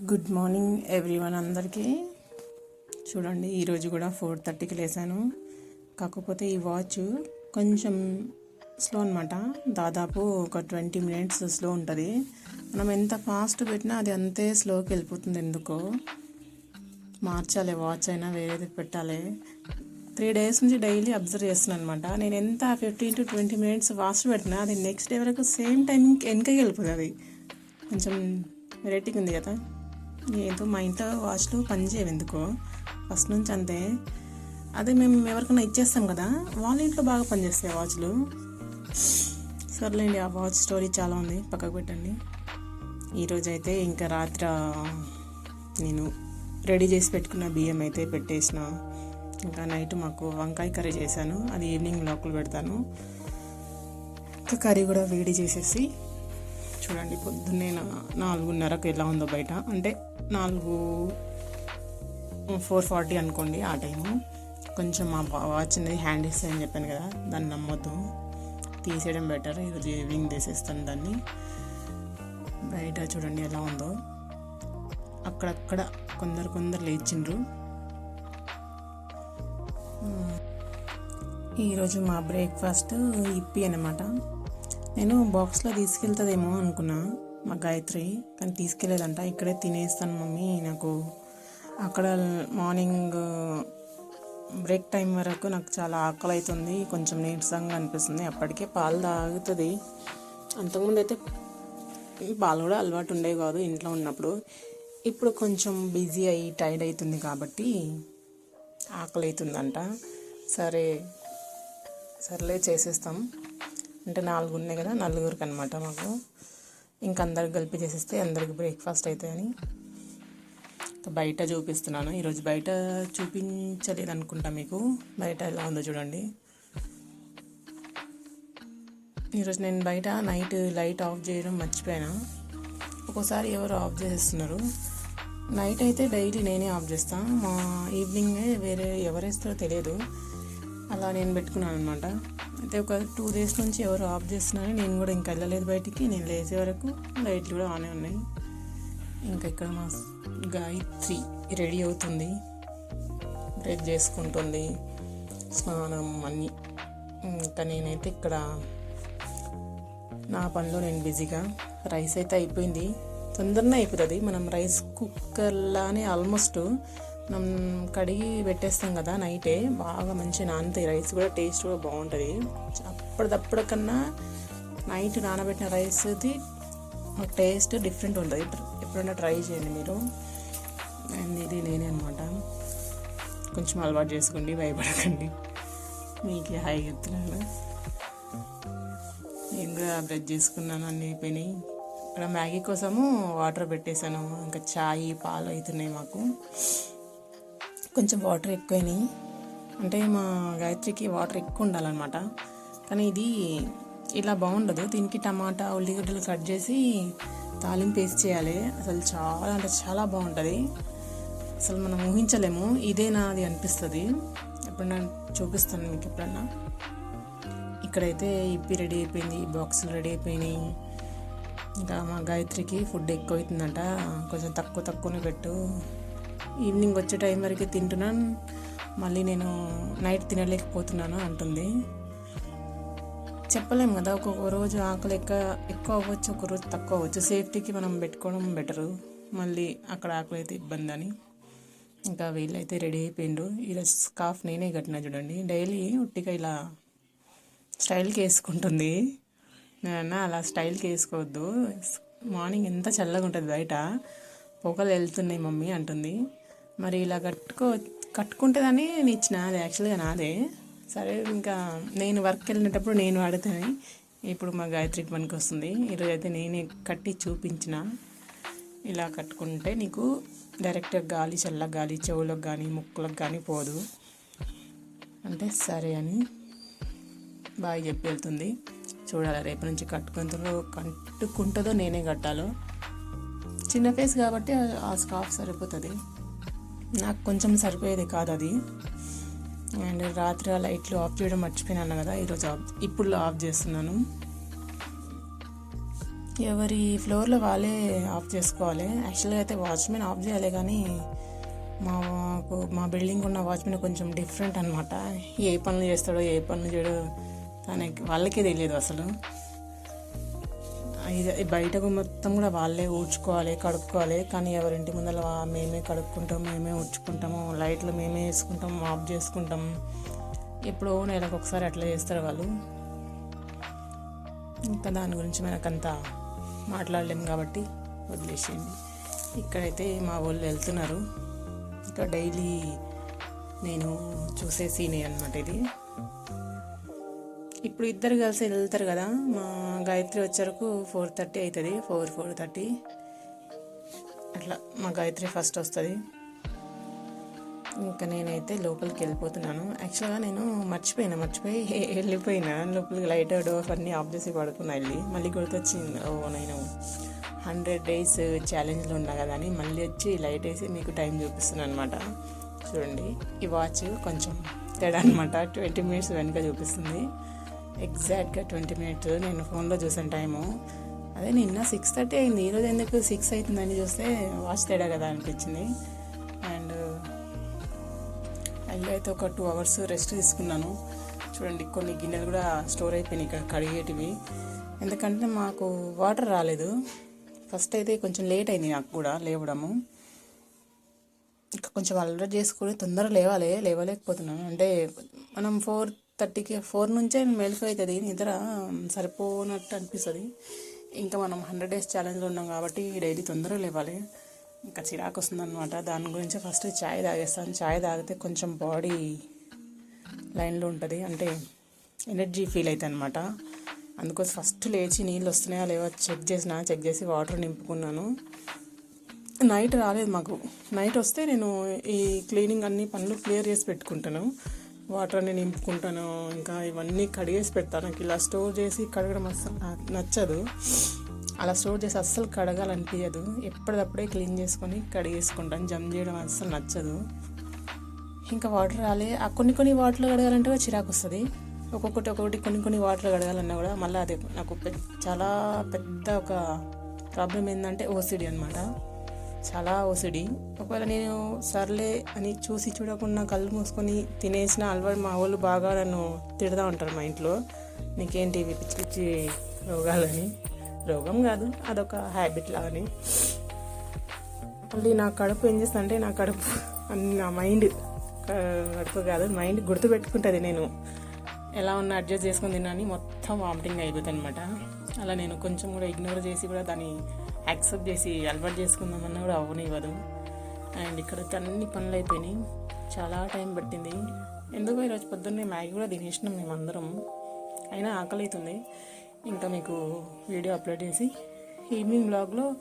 Good morning everyone అందరికీ. చూడండి ఈరోజు కూడా ఫోర్ థర్టీకి లేసాను. కాకపోతే ఈ వాచ్ కొంచెం స్లో అనమాట దాదాపు ఒక ట్వంటీ మినిట్స్ స్లో ఉంటుంది. మనం ఎంత ఫాస్ట్ పెట్టినా అది అంతే స్లోకి వెళ్ళిపోతుంది ఎందుకో. మార్చాలి వాచ్ అయినా వేరేది పెట్టాలి. త్రీ డేస్ నుంచి డైలీ అబ్జర్వ్ చేస్తున్నాను అనమాట నేను ఎంత fifteen to twenty minutes fast పెట్టినా అది నెక్స్ట్ డే వరకు సేమ్ టైంకి వెనకకి వెళ్ళిపోతుంది అది. కొంచెం వెరైటీగా ఉంది కదా. ఏదో మా ఇంట్లో వాచ్లు పనిచేయవు ఎందుకో ఫస్ట్ నుంచి అంతే. అదే మేము ఎవరికైనా ఇచ్చేస్తాం కదా వాళ్ళ ఇంట్లో బాగా పనిచేస్తాయి ఆ వాచ్లు. సర్లేండి ఆ వాచ్ స్టోరీ చాలా ఉంది పక్కకు పెట్టండి. ఈరోజు అయితే ఇంకా రాత్రి నేను రెడీ చేసి పెట్టుకున్న బియ్యం అయితే పెట్టేసిన. ఇంకా నైట్ మాకు వంకాయ కర్రీ చేశాను అది ఈవినింగ్ లోపల పెడతాను. ఇంకా కర్రీ కూడా వేడి చేసేసి చూడండి పొద్దున్నే నా- నాలుగున్నరకు ఎలా ఉందో బయట. అంటే నాలుగు ఫోర్ ఫార్టీ అనుకోండి ఆ టైము. కొంచెం మా వాచ్ అనేది హ్యాండ్ ఇస్తే అని చెప్పాను కదా దాన్ని నమ్మొద్దు. తీసేయడం బెటర్ ఈరోజు ఈవినింగ్ తీసేస్తాను దాన్ని. బయట చూడండి ఎలా ఉందో. అక్కడక్కడ కొందరు కొందరు లేచిండ్రు. ఈరోజు మా బ్రేక్ఫాస్ట్ ఇప్పి అనమాట నేను బాక్స్లో తీసుకెళ్తుందేమో అనుకున్నా మా గాయత్రి కానీ తీసుకెళ్ళేదంట. ఇక్కడే తినేస్తాను మమ్మీ నాకు అక్కడ మార్నింగ్ బ్రేక్ టైం వరకు నాకు చాలా ఆకలి అవుతుంది కొంచెం నీరసంగా అనిపిస్తుంది. అప్పటికే పాలు తాగుతుంది. అంతకుముందు అయితే పాలు కూడా అలవాటు ఉండేవి కాదు ఇంట్లో ఉన్నప్పుడు. ఇప్పుడు కొంచెం బిజీ అయ్యి టైర్డ్ అవుతుంది కాబట్టి ఆకలి అవుతుందంట సరే సర్లే చేసేస్తాం. అంటే నాలుగు ఉన్నాయి కదా నలుగురికి అనమాట మాకు. ఇంక అందరికి కలిపి చేసేస్తే అందరికి బ్రేక్ఫాస్ట్ అవుతాయని బయట చూపిస్తున్నాను. ఈరోజు బయట చూపించలేదు అనుకుంటా మీకు. బయట ఎలా ఉందో చూడండి. ఈరోజు నేను బయట నైట్ లైట్ ఆఫ్ చేయడం మర్చిపోయాను? ఒక్కోసారి ఎవరు ఆఫ్ చేసేస్తున్నారు? నైట్ అయితే డైలీ నేనే ఆఫ్ చేస్తాను మా ఈవినింగ్ వేరే ఎవరేస్తారో తెలియదు. అలా నేను పెట్టుకున్నాను అనమాట అయితే ఒక టూ డేస్ నుంచి ఎవరు ఆఫ్ చేస్తున్నారు నేను కూడా ఇంకా వెళ్ళలేదు బయటికి. నేను లేచే వరకు లైట్లు కూడా ఆనే ఉన్నాయి. ఇంకా ఇక్కడ మా గాయత్రి రెడీ అవుతుంది. బ్రేక్ చేసుకుంటుంది. స్నానం అన్నీ. ఇంకా నేనైతే ఇక్కడ నా పనిలో నేను బిజీగా. రైస్ అయితే అయిపోయింది. తొందరనే అయిపోతుంది. మనం రైస్ కుక్కర్లానే ఆల్మోస్ట్ మనం కడిగి పెట్టేస్తాం కదా నైటే బాగా మంచి నానుతాయి. రైస్ కూడా టేస్ట్ కూడా బాగుంటుంది. అప్పటిదప్పటికన్నా నైట్ నానబెట్టిన రైస్ది టేస్ట్ డిఫరెంట్ ఉంటుంది. ఎప్పుడైనా ట్రై చేయండి మీరు. అండ్ ఇది నేనే అనమాట కొంచెం అలవాటు చేసుకోండి భయపడకండి. మీకు హాయి చెప్తున్నాను. నేను కూడా బ్రష్ చేసుకున్నాను అన్నీ అయిపోయినాయి. ఇక్కడ మ్యాగీ కోసము వాటర్ పెట్టేశాను. ఇంకా చాయ్ పాలు అవుతున్నాయి మాకు. కొంచెం వాటర్ ఎక్కువైనాయి. అంటే మా గాయత్రికి వాటర్ ఎక్కువ ఉండాలన్నమాట. కానీ ఇది ఇలా బాగుండదు. దీనికి టమాటా ఉల్లిగడ్డలు కట్ చేసి తాలింపు వేసి చేయాలి. అసలు చాలా అంటే చాలా బాగుంటుంది. అసలు మనం ఊహించలేము. ఇదేనా అది అనిపిస్తుంది. ఎప్పుడన్నా చూపిస్తాను మీకు ఎప్పుడన్నా. ఇక్కడైతే ఇప్పి రెడీ అయిపోయింది. బాక్సులు రెడీ అయిపోయినాయి. ఇంకా మా గాయత్రికి ఫుడ్ ఎక్కువ అవుతుందంట కొంచెం తక్కువ తక్కువనే పెట్టు. ఈవినింగ్ వచ్చే టైం వరకు తింటున్నాను మళ్ళీ నేను నైట్ తినలేకపోతున్నాను అంటుంది. చెప్పలేం కదా ఒక్కొక్క రోజు ఆకలి ఎక్క ఎక్కువ అవ్వచ్చు ఒక రోజు తక్కువ అవ్వచ్చు. సేఫ్టీకి మనం పెట్టుకోవడం బెటరు. మళ్ళీ అక్కడ ఆకలి అయితే ఇబ్బంది అని. ఇంకా వీళ్ళైతే రెడీ అయిపోయిండు ఈరోజు స్కార్ఫ్ నేనే కట్టిన చూడండి. డైలీ ఉట్టిగా ఇలా స్టైల్కి వేసుకుంటుంది. నేను అలా స్టైల్కి వేసుకోవద్దు. మార్నింగ్ ఎంత చల్లగా ఉంటుంది బయట. పొగలు వెళ్తున్నాయి మమ్మీ అంటుంది. మరి ఇలా కట్టుకో కట్టుకుంటుందని నేను ఇచ్చిన అది యాక్చువల్గా నాదే. సరే ఇంకా నేను వర్క్ వెళ్ళినప్పుడు నేను వాడుతాను. ఇప్పుడు మా గాయత్రికి పనికి వస్తుంది. ఈరోజు అయితే నేనే కట్టి చూపించిన. ఇలా కట్టుకుంటే నీకు డైరెక్ట్గా గాలి చల్ల గాలి చెవులకు కానీ ముక్కులకు కానీ పోదు. అంటే సరే అని బాగా చెప్పి వెళ్తుంది. చూడాలి రేపు నుంచి కట్టుకుంటుందో కట్టుకుంటుందో నేనే కట్టాలో. చిన్న ఫేస్ కాబట్టి ఆ- ఆ స్కార్ఫ్ సరిపోతుంది. నాకు కొంచెం సరిపోయేది కాదు అది. అండ్ రాత్రి ఆ లైట్లు ఆఫ్ చేయడం మర్చిపోయినాను కదా ఈరోజు ఆఫ్ ఇప్పుడు ఆఫ్ చేస్తున్నాను. ఎవరి ఫ్లోర్లో వాళ్ళే ఆఫ్ చేసుకోవాలి. యాక్చువల్గా అయితే వాచ్మెన్ ఆఫ్ చేయాలి కానీ మాకు మా బిల్డింగ్ ఉన్న వాచ్మెన్ కొంచెం డిఫరెంట్ అనమాట ఏ పనులు చేస్తాడో ఏ పనులు చేయడో తనకి వాళ్ళకే తెలియదు అసలు. బయటకు మొత్తం కూడా వాళ్ళే ఊడ్చుకోవాలి కడుక్కోవాలి. కానీ ఎవరింటి ముందర మేమే కడుక్కుంటాం మేమే ఊడ్చుకుంటాము. లైట్లు మేమే వేసుకుంటాం ఆఫ్ చేసుకుంటాం. ఎప్పుడో నెలకు ఒకసారి అట్లా చేస్తారు వాళ్ళు. ఇంకా దాని గురించి మనకంత మాట్లాడలేము కాబట్టి వదిలేసేయండి. ఇక్కడైతే మా వాళ్ళు వెళ్తున్నారు. ఇంకా డైలీ నేను చూసే సీనే అనమాట ఇది. ఇప్పుడు ఇద్దరు కలిసి వెళ్తారు కదా మా గాయత్రి వచ్చరకు ఫోర్ థర్టీ అవుతుంది ఫోర్ ఫోర్ థర్టీ అట్లా మా గాయత్రి ఫస్ట్ వస్తుంది. ఇంకా నేనైతే లోపలికి వెళ్ళిపోతున్నాను. యాక్చువల్గా నేను మర్చిపోయినా మర్చిపోయి వెళ్ళిపోయినా. లోపలికి లైట్ డోర్ అన్నీ ఆఫ్ చేసి పడుకున్నా వెళ్ళి. మళ్ళీ గుర్తొచ్చింది ఓ నేను హండ్రెడ్ డేస్ ఛాలెంజ్లో ఉన్నా కదా అని. మళ్ళీ వచ్చి లైట్ వేసి మీకు టైం చూపిస్తున్నాను అనమాట చూడండి ఈ వాచ్ కొంచెం తేడా అనమాట ట్వంటీ మినిట్స్ వెనుక చూపిస్తుంది. ఎగ్జాక్ట్గా ట్వంటీ మినిట్స్ నేను ఫోన్లో చూసాను టైము అదే నిన్న సిక్స్ థర్టీ అయింది. ఈరోజు ఎందుకు సిక్స్ అవుతుందని చూస్తే వాచ్ తేడా కదా అనిపించింది. అండ్ అల్లి అయితే ఒక టూ అవర్స్ రెస్ట్ తీసుకున్నాను. చూడండి కొన్ని గిన్నెలు కూడా స్టోర్ అయిపోయినాయి ఇక్కడ కడిగేటివి. ఎందుకంటే మాకు వాటర్ రాలేదు. ఫస్ట్ అయితే కొంచెం లేట్ అయింది నాకు కూడా లేవడము. ఇంకా కొంచెం అలర్ట్ చేసుకొని తొందరగా లేవాలి. లేవలేకపోతున్నాను. అంటే మనం ఫోర్ థర్టీకి ఫోర్ నుంచే మెలకు అవుతుంది. నిద్ర సరిపోనట్టు అనిపిస్తుంది. ఇంకా మనం హండ్రెడ్ డేస్ ఛాలెంజ్లో ఉన్నాం కాబట్టి డైలీ తొందరగా లేవాలి. ఇంకా చిరాకు వస్తుందన్నమాట. దాని గురించి ఫస్ట్ చాయ్ తాగేస్తాను. చాయ్ తాగితే కొంచెం బాడీ లైన్లో ఉంటుంది. అంటే ఎనర్జీ ఫీల్ అవుతుంది అనమాట అందుకోసం ఫస్ట్ లేచి నీళ్ళు వస్తున్నాయా లేవో చెక్ చేసిన చెక్ చేసి వాటర్ నింపుకున్నాను. నైట్ రాలేదు మాకు. నైట్ వస్తే నేను ఈ క్లీనింగ్ అన్ని పనులు క్లియర్ చేసి పెట్టుకుంటాను. వాటర్ అన్ని నింపుకుంటాను ఇంకా ఇవన్నీ కడిగేసి పెడతాను నాకు ఇలా స్టోర్ చేసి కడగడం అస్సలు నచ్చదు. అలా స్టోర్ చేసి అస్సలు కడగాలనిపించదు ఎప్పటికప్పుడే క్లీన్ చేసుకొని కడిగేసుకుంటాను. జమ్ చేయడం అస్సలు నచ్చదు. ఇంకా వాటర్ రాలే. ఆ కొన్ని కొన్ని వాటర్లో కడగాలంటే కూడా చిరాకు వస్తుంది. ఒక్కొక్కటి ఒక్కొక్కటి కొన్ని కొన్ని వాటర్లో కడగాలన్నా కూడా మళ్ళీ అదే నాకు పెద్ద చాలా పెద్ద ఒక ప్రాబ్లం ఏంటంటే ఓసిడి అనమాట చాలా ఓసిడి ఒకవేళ నేను సర్లే అని చూసి చూడకుండా కళ్ళు మూసుకొని తినేసిన అలవాటు మా వాళ్ళు బాగా నన్ను తిడతా ఉంటారు మా ఇంట్లో. నీకేంటి ఇవి పిచ్చి పిచ్చి రోగాలని? రోగం కాదు అదొక హ్యాబిట్ లాగాని. మళ్ళీ నా కడుపు ఏం చేస్తా అంటే నా కడుపు నా మైండ్ కడుపు కాదు మైండ్ గుర్తుపెట్టుకుంటుంది నేను. ఎలా ఉన్నా అడ్జస్ట్ చేసుకుని తిన్నాని మొత్తం వామిటింగ్ అయిపోతుంది అనమాట అలా నేను కొంచెం కూడా ఇగ్నోర్ చేసి కూడా దాన్ని యాక్సెప్ట్ చేసి అలవాటు చేసుకుందామన్నా కూడా అవ్వనివ్వదు. అండ్ ఇక్కడ అన్ని పనులు అయిపోయినాయి. చాలా టైం పట్టింది. ఎందుకో ఈరోజు పొద్దున్నే మ్యాగీ కూడా తినేసినాం మేమందరం అయినా ఆకలి అవుతుంది ఇంకా మీకు వీడియో అప్లోడ్ చేసి ఈవినింగ్ బ్లాగ్లో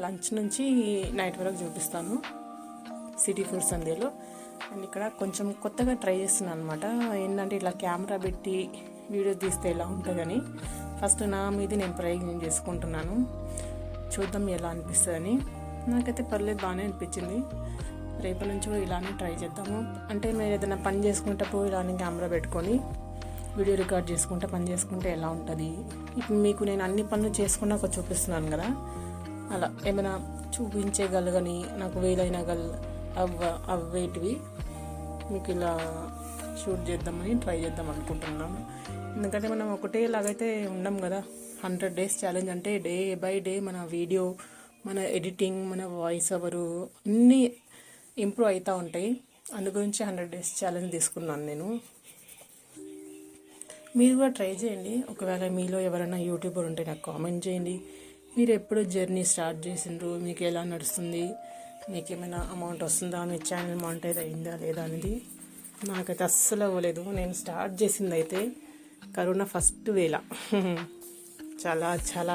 లంచ్ నుంచి నైట్ వరకు చూపిస్తాను. City food సందేలో. అండ్ ఇక్కడ కొంచెం కొత్తగా ట్రై చేస్తున్నాను అనమాట ఏంటంటే ఇట్లా కెమెరా పెట్టి వీడియో తీస్తే ఎలా ఉంటుందని. ఫస్ట్ నా మీద నేను ప్రయోగం చేసుకుంటున్నాను. చూద్దాం ఎలా అనిపిస్తుందని. నాకైతే పర్లేదు బాగానే అనిపించింది. రేపటి నుంచి కూడా ఇలానే ట్రై చేద్దాము. అంటే మీరు ఏదైనా పని చేసుకుంటప్పుడు ఇలానే కెమెరా పెట్టుకొని వీడియో రికార్డ్ చేసుకుంటే పని చేసుకుంటే ఎలా ఉంటుంది? ఇప్పుడు మీకు నేను అన్ని పనులు చేసుకున్నాక చూపిస్తున్నాను కదా. అలా ఏమైనా చూపించగలగని నాకు వీలైన గల్ అవ్వ అవ్వేటివి మీకు ఇలా షూట్ చేద్దామని ట్రై చేద్దాం అనుకుంటున్నాను. ఎందుకంటే మనం ఒకటేలాగైతే ఉండం కదా. హండ్రెడ్ డేస్ ఛాలెంజ్ అంటే డే బై డే మన వీడియో మన ఎడిటింగ్ మన వాయిస్ ఎవరు అన్నీ ఇంప్రూవ్ అవుతూ ఉంటాయి. అందు గురించి హండ్రెడ్ డేస్ ఛాలెంజ్ తీసుకున్నాను నేను. మీరు కూడా ట్రై చేయండి. ఒకవేళ మీలో ఎవరైనా యూట్యూబర్ ఉంటే నాకు కామెంట్ చేయండి. మీరు ఎప్పుడు జర్నీ స్టార్ట్ చేసిండ్రు మీకు ఎలా నడుస్తుంది మీకు ఏమైనా అమౌంట్ వస్తుందా మీ ఛానల్ మానిటైజ్ అయిందా లేదా అనేది నాకైతే అస్సలు అవ్వలేదు. నేను స్టార్ట్ చేసింది అయితే కరోనా ఫస్ట్ వేళ. చాలా చాలా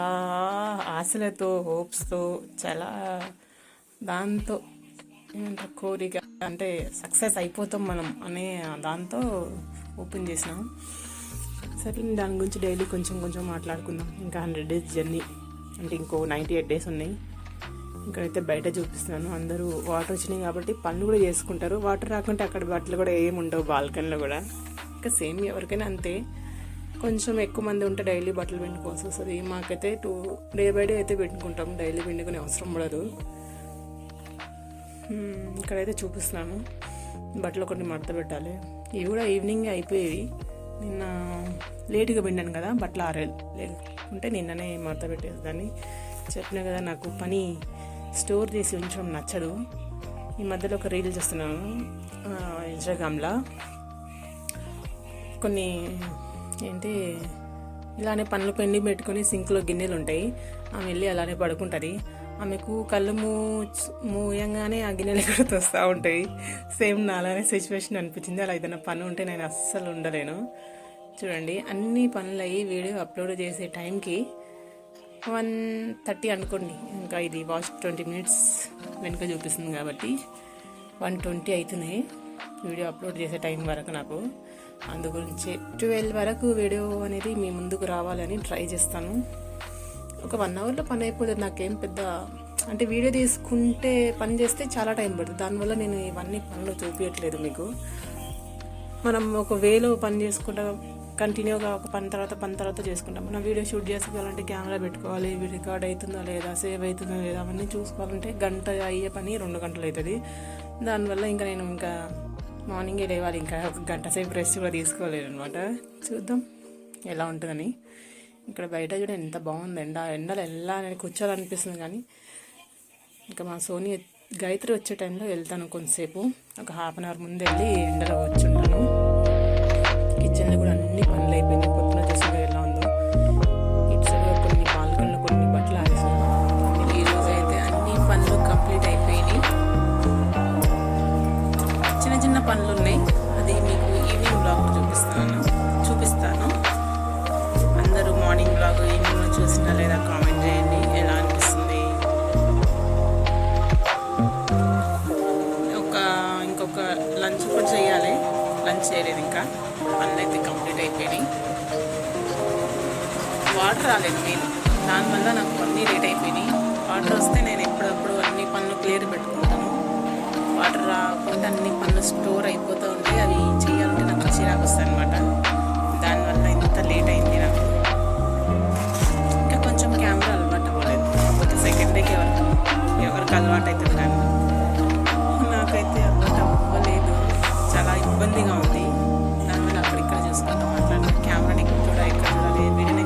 ఆశలతో హోప్స్తో చాలా దాంతో ఏమంటారు కోరిక అంటే సక్సెస్ అయిపోతాం మనం అనే దాంతో ఓపెన్ చేసినాం. సరే దాని గురించి డైలీ కొంచెం కొంచెం మాట్లాడుకుందాం. ఇంకా హండ్రెడ్ డేస్ జర్నీ అంటే ఇంకో నైంటీ ఎయిట్ డేస్ ఉన్నాయి. ఇక్కడైతే బయట చూపిస్తున్నాను. అందరూ వాటర్ వచ్చినాయి కాబట్టి పనులు కూడా చేసుకుంటారు. వాటర్ రాకుంటే అక్కడ బట్టలు కూడా ఏమి ఉండవు బాల్కనీలో కూడా. ఇంకా సేమ్ ఎవరికైనా అంతే. కొంచెం ఎక్కువ మంది ఉంటే డైలీ బట్టలు పిండుకోవాల్సి వస్తుంది. మాకైతే టూ డే బై డే అయితే పెట్టుకుంటాం డైలీ పిండుకునే అవసరం పడదు ఇక్కడైతే చూపిస్తున్నాను. బట్టలు కొన్ని మడత పెట్టాలి. ఇవి కూడా ఈవినింగ్ అయిపోయేవి. నిన్న లేటుగా పిండాను కదా బట్టలు ఆరే ఉంటే నిన్ననే మడత పెట్టేదాన్ని చెప్పినా కదా నాకు పని స్టోర్ చేసి ఉంచడం నచ్చదు. ఈ మధ్యలో ఒక రీల్ చేస్తున్నాను. ఇన్స్టాగ్రామ్లో. కొన్ని ఏంటి ఇలానే పనులు పెండి పెట్టుకొని సింక్లో గిన్నెలు ఉంటాయి. ఆమె వెళ్ళి అలానే పడుకుంటుంది. ఆమెకు కళ్ళు మూ మూయంగానే ఆ గిన్నెలు ఇక్కడ వస్తూ ఉంటాయి. సేమ్ నా అలానే సిచ్యువేషన్ అనిపించింది. అలా ఏదైనా పని ఉంటే నేను అస్సలు ఉండలేను. చూడండి అన్ని పనులు అయ్యి వీడియో అప్లోడ్ చేసే టైంకి వన్ థర్టీ అనుకోండి. ఇంకా ఇది వాచ్ ట్వంటీ మినిట్స్ వెనుక చూపిస్తుంది కాబట్టి వన్ ట్వంటీ అవుతున్నాయి. వీడియో అప్లోడ్ చేసే టైం వరకు నాకు. అందు గురించి ట్వెల్వ్ వరకు వీడియో అనేది మీ ముందుకు రావాలని ట్రై చేస్తాను. ఒక వన్ అవర్లో పని అయిపోతుంది నాకేం పెద్ద అంటే వీడియో తీసుకుంటే పని చేస్తే చాలా టైం పడుతుంది. దానివల్ల నేను ఇవన్నీ పనులు చూపించట్లేదు మీకు. మనం ఒక వేలో పని చేసుకుంటా కంటిన్యూగా ఒక పని తర్వాత పని తర్వాత చేసుకుంటాం. మనం వీడియో షూట్ చేసుకోవాలంటే కెమెరా పెట్టుకోవాలి రికార్డ్ అవుతుందా లేదా సేవ్ అవుతుందా లేదా అవన్నీ చూసుకోవాలంటే గంట అయ్యే పని రెండు గంటలు అవుతుంది. దానివల్ల ఇంకా నేను ఇంకా మార్నింగే లేవాలి ఇంకా ఒక గంట సేపు రెస్ట్ కూడా తీసుకోలేదు అనమాట చూద్దాం ఎలా ఉంటుందని. ఇక్కడ బయట కూడా ఎంత బాగుంది ఎండ ఎండలు ఎలా నేను కూర్చోాలనిపిస్తుంది కానీ ఇంకా మా సోని గాయత్రి వచ్చే టైంలో వెళ్తాను కొంతసేపు. ఒక హాఫ్ అన్ అవర్ ముందు వెళ్ళి ఎండలో వచ్చుంటాను కిచెన్లో కూడా లంచ్ చేయాలి. లంచ్ చేయలేదు ఇంకా. పనులు అయితే కంప్లీట్ అయిపోయినాయి వాటర్ రాలేదు మెయిన్ దానివల్ల నాకు అన్నీ లేట్ అయిపోయినాయి. వాటర్ వస్తే నేను ఎప్పుడప్పుడు అన్ని పనులు క్లియర్ పెట్టుకుంటాను. వాటర్ రాకుండా అన్ని పనులు స్టోర్ అయిపోతూ ఉంటాయి. అవి చేయాలంటే నాకు చిరాకు వస్తాయి అనమాట దానివల్ల ఇంత లేట్ అయింది నాకు. ఇంకా కొంచెం కెమెరా అలవాటు అవ్వలేదు. కాకపోతే సెకండ్ డేకి ఎవరికి ఎవరికి అలవాటు అవుతుంది కానీ ఇబ్బందిగా ఉంది. దానివల్ల అక్కడ ఇక్కడ చూసుకుంటూ అట్లా కెమెరాని కూడా ఇక్కడ చూడాలి